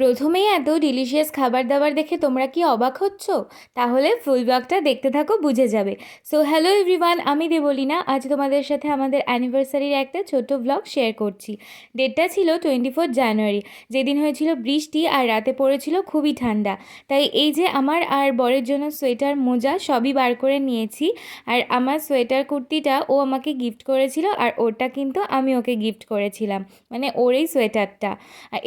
প্রথমেই এত ডিলিশিয়াস খাবার দাবার দেখে তোমরা কি অবাক হচ্ছ? তাহলে ফুল ব্লগটা দেখতে থাকো, বুঝে যাবে। সো হ্যালো এভরিওয়ান আমি দেবলিনা। আজ তোমাদের সাথে আমাদের অ্যানিভার্সারির একটা ছোট ব্লগ শেয়ার করছি। ডেটটা ছিল টোয়েন্টি ফোর জানুয়ারি যেদিন হয়েছিল বৃষ্টি আর রাতে পড়েছিল খুবই ঠান্ডা। তাই এই যে আমার আর বরের জন্য সোয়েটার, মোজা সবই বার করে নিয়েছি। আর আমার সোয়েটার কুর্তিটা ও আমাকে গিফট করেছিল আর ওটা কিন্তু আমি ওকে গিফট করেছিলাম। মানে ওর এই সোয়েটারটা।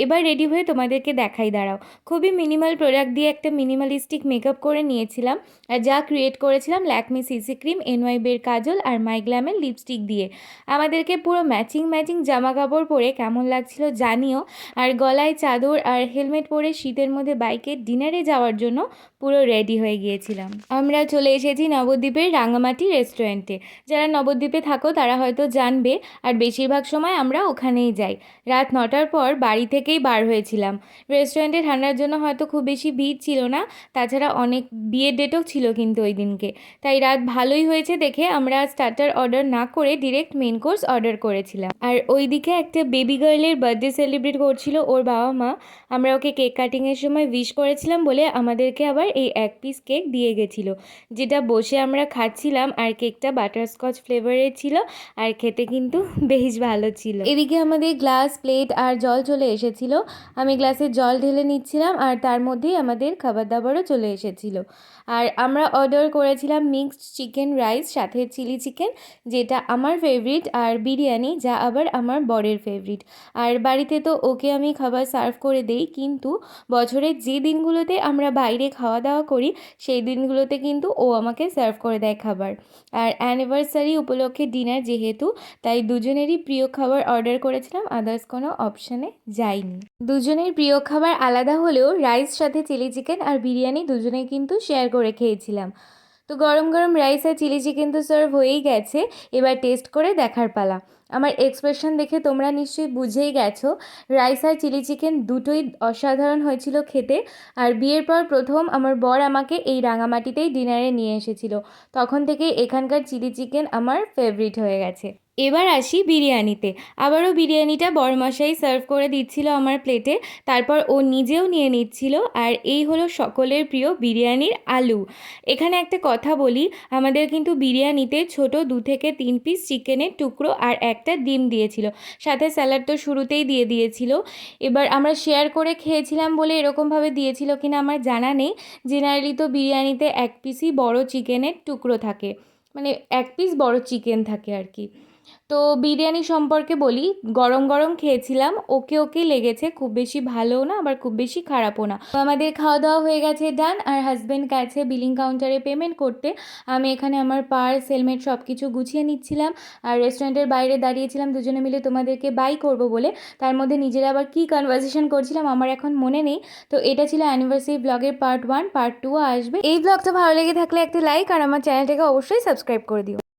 এবার রেডি হয়ে তোমাদেরকে দেখাই, দাঁড়াও। খুবই মিনিমাল প্রোডাক্ট দিয়ে একটা মিনিমালিস্টিক মেকআপ করে নিয়েছিলাম। আর যা ক্রিয়েট করেছিলাম ল্যাকমি সিসি ক্রিম এনওয়াই বের কাজল আর মাইগ্ল্যামের লিপস্টিক দিয়ে। আমাদেরকে পুরো ম্যাচিং ম্যাচিং জামা কাপড় পরে কেমন লাগছিল জানিও। আর গলায় চাদর আর হেলমেট পরে শীতের মধ্যে বাইকে ডিনারে যাওয়ার জন্য পুরো রেডি হয়ে গিয়েছিলাম। আমরা চলে এসেছি নবদ্বীপের রাঙামাটি রেস্টুরেন্টে যারা নবদ্বীপে থাকো তারা হয়তো জানবে। আর বেশিরভাগ সময় আমরা ওখানেই যাই। রাত নটার পর বাড়ি থেকেই বার হয়েছিলাম। রেস্টুরেন্টে ঠান্ডার জন্য হয়তো খুব বেশি ভিড় ছিল না, তাছাড়া অনেক বিয়ের ডেটও ছিল কিন্তু ওই দিনকে। তাই রাত ভালোই হয়েছে দেখে আমরা স্টার্টার অর্ডার না করে ডিরেক্ট মেন কোর্স অর্ডার করেছিলাম। আর ওইদিকে একটা বেবি গার্লের বার্থডে সেলিব্রেট করছিল ওর বাবা মা। আমরা ওকে কেক কাটিংয়ের সময় উইশ করেছিলাম বলে আমাদেরকে আবার এই এক পিস কেক দিয়ে গেছিল, যেটা বসে আমরা খাচ্ছিলাম আর কেকটা বাটারস্কচ ফ্লেভারের ছিল আর খেতে কিন্তু বেশ ভালো ছিল। এদিকে আমাদের গ্লাস, প্লেট আর জল চলে এসেছিল। আমি গ্লাসে জল ঢেলে নিচ্ছিলাম আর তার মধ্যেই আমাদের খাবার দাবারও চলে এসেছিল। আর আমরা অর্ডার করেছিলাম মিক্সড চিকেন রাইস সাথে চিলি চিকেন যেটা আমার ফেভারিট আর বিরিয়ানি, যা আবার আমার বরের ফেভারিট আর বাড়িতে তো ওকে আমি খাবার সার্ভ করে দেই, কিন্তু বছরের যে দিনগুলোতে আমরা বাইরে খাওয়া দাওয়া করি, সেই দিনগুলোতে কিন্তু ও আমাকে সার্ভ করে দেয় খাবার। আর অ্যানিভার্সারি উপলক্ষে ডিনার যেহেতু, তাই দুজনেরই প্রিয় খাবার অর্ডার করেছিলাম আদার্স কোনো অপশানে যাইনি। দুজনের প্রিয় খাবার আলাদা হলেও রাইস সাথে চিলি চিকেন আর বিরিয়ানি দুজনেই কিন্তু শেয়ার করে খেয়েছিলাম। তো গরম গরম রাইস আর চিলি চিকেন তো সার্ভ হয়েই গেছে, এবার টেস্ট করে দেখার পালা। আমার এক্সপ্রেশন দেখে তোমরা নিশ্চয়ই বুঝেই গেছো রাইস আর চিলি চিকেন দুটোই অসাধারণ হয়েছিল খেতে, আর বিয়ের পর প্রথম আমার বর আমাকে এই রাঙামাটিতেই ডিনারে নিয়ে এসেছিল। তখন থেকেই এখানকার চিলি চিকেন আমার ফেভারিট হয়ে গেছে। এবার আসি বিরিয়ানিতে। আবারও বিরিয়ানিটা বরমশাই সার্ভ করে দিচ্ছিল আমার প্লেটে, তারপর ও নিজেও নিয়ে নিচ্ছিল, আর এই হলো সকলের প্রিয় বিরিয়ানির আলু। এখানে একটা কথা বলি, আমাদের কিন্তু বিরিয়ানিতে ছোট দু থেকে তিন পিস চিকেনের টুকরো আর একটা ডিম দিয়েছিল। সাথে স্যালাড তো শুরুতেই দিয়ে দিয়েছিল। এবার আমরা শেয়ার করে খেয়েছিলাম বলে এরকমভাবে দিয়েছিল কিনা আমার জানা নেই। জেনারেলি তো বিরিয়ানিতে এক পিসই বড় চিকেনের টুকরো থাকে। মানে এক পিস বড় চিকেন থাকে আর কি। তো বিরিয়ানি সম্পর্কে বলি, গরম গরম খেয়েছিলাম, ওকে ওকে লেগেছে, খুব বেশি ভালোও না, আবার খুব বেশি খারাপও না। তো আমাদের খাওয়া দাওয়া হয়ে গেছে ডান আর হাজব্যান্ড গেছে বিলিং কাউন্টারে পেমেন্ট করতে। আমি এখানে আমার পার্স হেলমেট সব কিছু গুছিয়ে নিচ্ছিলাম, আর রেস্টুরেন্টের বাইরে দাঁড়িয়েছিলাম, দুজনে মিলে তোমাদেরকে বাই করব বলে। তার মধ্যে নিজেরা আবার কী কনভারসেশন করছিলাম আমার এখন মনে নেই। তো এটা ছিল অ্যানিভার্সারি ব্লগের পার্ট ওয়ান পার্ট টুও আসবে। এই ব্লগটা ভালো লেগে থাকলে একটা লাইক আর আমার চ্যানেলটাকে অবশ্যই সাবস্ক্রাইব করে দিও।